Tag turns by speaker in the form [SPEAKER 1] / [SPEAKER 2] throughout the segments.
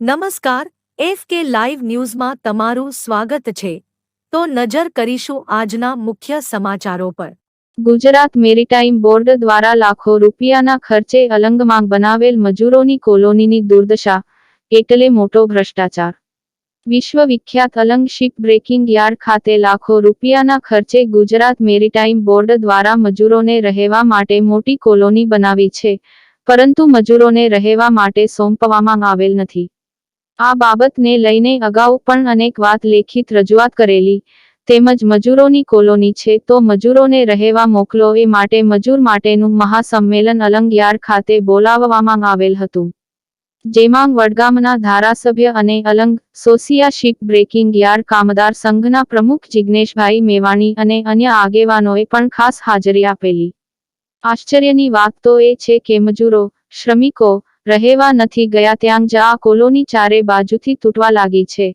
[SPEAKER 1] નમસ્કાર, F K live ન્યૂઝમાં તમારું સ્વાગત છે. તો નજર કરીશું આજના મુખ્ય સમાચારો પર.
[SPEAKER 2] ગુજરાત મેરીટાઈમ બોર્ડ દ્વારા લાખો રૂપિયાના ખર્ચે અલંગમાં બનાવેલ મજૂરોની કોલોનીની દુર્દશા, એટલે મોટો ભ્રષ્ટાચાર. વિશ્વ વિખ્યાત અલંગ શિપ બ્રેકિંગ યાર્ડ ખાતે લાખો રૂપિયાના ખર્ચે ગુજરાત મેરીટાઈમ બોર્ડ દ્વારા મજૂરોને રહેવા માટે મોટી કોલોની બનાવી છે, પરંતુ મજૂરોને રહેવા માટે સોંપવામાં આવેલ નથી. આ બાબતને લઈને અગાઉ પણ અનેક વાત લેખિત રજૂઆત કરેલી. તેમજ મજૂરોની કોલોની છે તો મજૂરોને રહેવા મોકલો એ માટે મજૂર માટેનું મહાસંમેલન અલંગયાર ખાતે બોલાવવામાં આવેલ હતું. જેમાં વડગામના ધારાસભ્ય અને Alang Sosiya ship breaking yard કામદાર સંઘના પ્રમુખ જિજ્ઞેશભાઈ મેવાણી અને અન્ય આગેવાનોએ પણ ખાસ હાજરી આપેલી. આશ્ચર્યની વાત તો એ છે કે મજૂરો, શ્રમિકો રહેવા નથી ગયા ત્યાં જ આ કોલોની ચારે બાજુથી તૂટવા લાગી છે.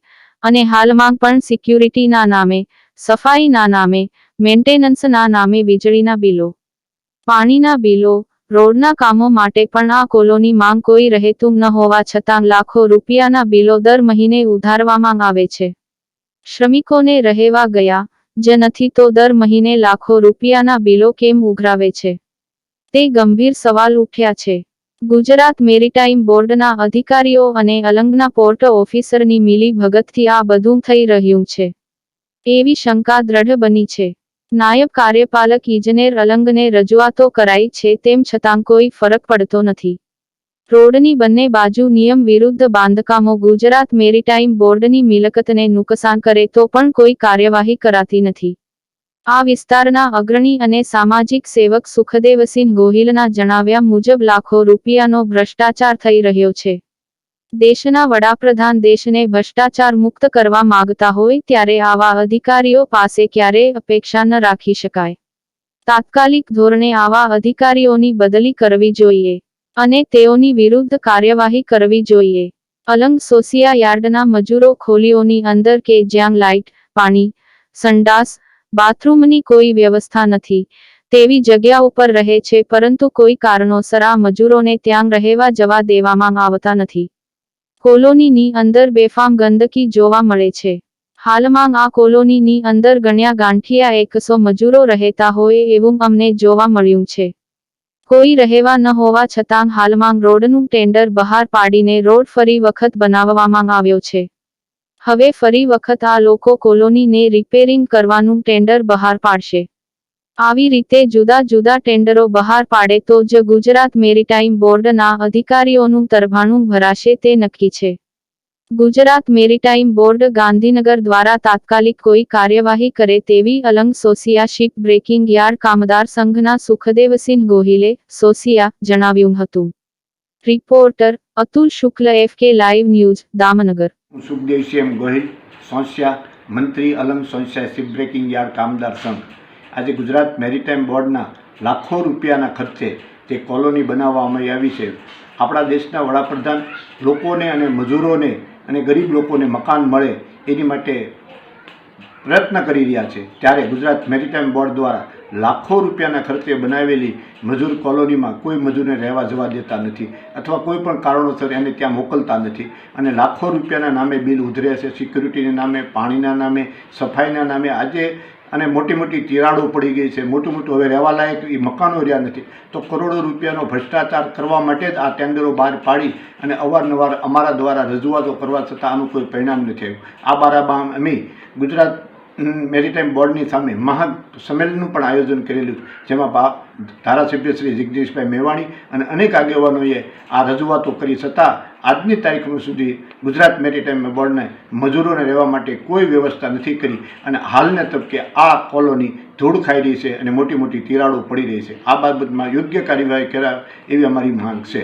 [SPEAKER 2] અને હાલમાં પણ સિક્યુરિટીના નામે, સફાઈના નામે, મેન્ટેનન્સના નામે વીજળીના બિલો, પાણીના બિલો, રોડના કામો માટે પણ આ કોલોની માંગ કોઈ રહેતું ન હોવા છતાં લાખો રૂપિયાના બિલો દર મહિને ઉધારવામાં આવે છે. શ્રમિકોને રહેવા ગયા જ નથી તો દર મહિને લાખો રૂપિયાના બિલો કેમ ઉઘરાવે છે? તે ગંભીર સવાલ ઉઠ્યા છે. ગુજરાત મેરીટાઈમ બોર્ડના અધિકારીઓ અને અલંગના પોર્ટ ઓફિસરની મિલી ભગતથી આ બધું થઈ રહ્યું છે. એવી શંકા દ્રઢ બની છે. નાયબ કાર્યપાલક ઇજનેર અલંગને રજૂઆતો કરાઈ છે તેમ છતાં કોઈ ફરક પડતો નથી. રોડની બંને બાજુ નિયમ વિરુદ્ધ બાંધકામો ગુજરાત મેરીટાઈમ બોર્ડની મિલકતને નુકસાન કરે તો પણ કોઈ કાર્યવાહી કરાતી નથી. આ વિસ્તારના અગ્રણી અને સામાજિક સેવક સુખદેવસિંહ ગોહિલના જણાવ્યા મુજબ લાખો રૂપિયાનો ભ્રષ્ટાચાર થઈ રહ્યો છે. દેશના વડાપ્રધાન દેશને ભ્રષ્ટાચાર મુક્ત કરવા માંગતા હોય ત્યારે આવા અધિકારીઓ પાસે ક્યારેય અપેક્ષા ન રાખી શકાય. તાત્કાલિક ધોરણે આવા અધિકારીઓની બદલી કરવી જોઈએ અને તેઓની વિરુદ્ધ કાર્યવાહી કરવી જોઈએ. અલંગ સોસિયા યાર્ડના મજૂરો ખોલીઓની અંદર કે જ્યાં લાઇટ, પાણી, સંડાસ બાથરૂમની કોઈ વ્યવસ્થા નથી. તેવી જગ્યા ઉપર રહે છે, પરંતુ કોઈ કારણોસર આ મજૂરોને ત્યાં રહેવા જવા દેવામાં આવતા નથી. કોલોનીની અંદર બેફામ ગંદકી જોવા મળે છે. હાલમાં આ કોલોનીની અંદર ગણ્યા ગાંઠિયા એકસો મજૂરો રહેતા હોય એવું અમને જોવા મળ્યું છે. કોઈ રહેવા ન હોવા છતાં હાલમાં રોડનું ટેન્ડર બહાર પાડીને રોડ ફરી વખત બનાવવામાં આવ્યો છે. હવે ફરી વખત આ લોકો કોલોનીને રિપેરિંગ કરવાનું ટેન્ડર બહાર પાડશે. આવી રીતે જુદા જુદા ટેન્ડરો બહાર પાડે તો જ ગુજરાત મેરીટાઈમ બોર્ડના અધિકારીઓનું તરભાણું ભરાશે તે નક્કી છે. ગુજરાત મેરીટાઈમ બોર્ડ ગાંધીનગર દ્વારા તાત્કાલિક કોઈ કાર્યવાહી કરે તેવી Alang Sosiya ship breaking yard કામદાર સંઘના સુખદેવસિંહ ગોહિલે સોસિયા જણાવ્યું હતું. Reporter Atul Shukla F K live news Damnagar.
[SPEAKER 3] હું સુખદેવસિંહ ગોહિલ સોંસ્યા મંત્રી અલંગ સોંસિયા શિપ બ્રેકિંગ યાર્ડ કામદાર સંઘ. આજે ગુજરાત મેરીટાઈમ બોર્ડના લાખો રૂપિયાના ખર્ચે તે કોલોની બનાવવામાં આવી છે. આપણા દેશના વડાપ્રધાન લોકોને અને મજૂરોને અને ગરીબ લોકોને મકાન મળે એની માટે પ્રયત્ન કરી રહ્યા છે. ત્યારે ગુજરાત મેરીટાઈમ બોર્ડ દ્વારા લાખો રૂપિયાના ખર્ચે બનાવેલી મજૂર કોલોનીમાં કોઈ મજૂરને રહેવા જવા દેતા નથી અથવા કોઈ પણ કારણોસર એને ત્યાં મોકલતા નથી. અને લાખો રૂપિયાના નામે બિલ ઉધરે છે. સિક્યુરિટીના નામે, પાણીના નામે, સફાઈના નામે આજે અને મોટી મોટી તિરાડો પડી ગઈ છે. મોટું મોટું હવે રહેવાલાયક એ મકાનો રહ્યા નથી. તો કરોડો રૂપિયાનો ભ્રષ્ટાચાર કરવા માટે જ આ ટેન્ડરો બહાર પાડી અને અવારનવાર અમારા દ્વારા રજૂઆતો કરવા છતાં આનું કોઈ પરિણામ નથી આવ્યું. આ બારામાં અમે ગુજરાત મેરીટાઈમ બોર્ડની સામે મહા સંમેલનનું પણ આયોજન કરેલું જેમાં ધારાસભ્ય શ્રી જગદીશભાઈ મેવાણી અને અનેક આગેવાનોએ આ રજૂઆતો કરી છતાં આજની તારીખ સુધી ગુજરાત મેરીટાઈમ બોર્ડને મજૂરોને રહેવા માટે કોઈ વ્યવસ્થા નથી કરી અને હાલના તબકે આ કોલોની ધૂળ ખાઈ રહી છે અને મોટી મોટી તિરાડો પડી રહી છે. આ બાબતમાં યોગ્ય કાર્યવાહી કરાય એવી અમારી માંગ છે.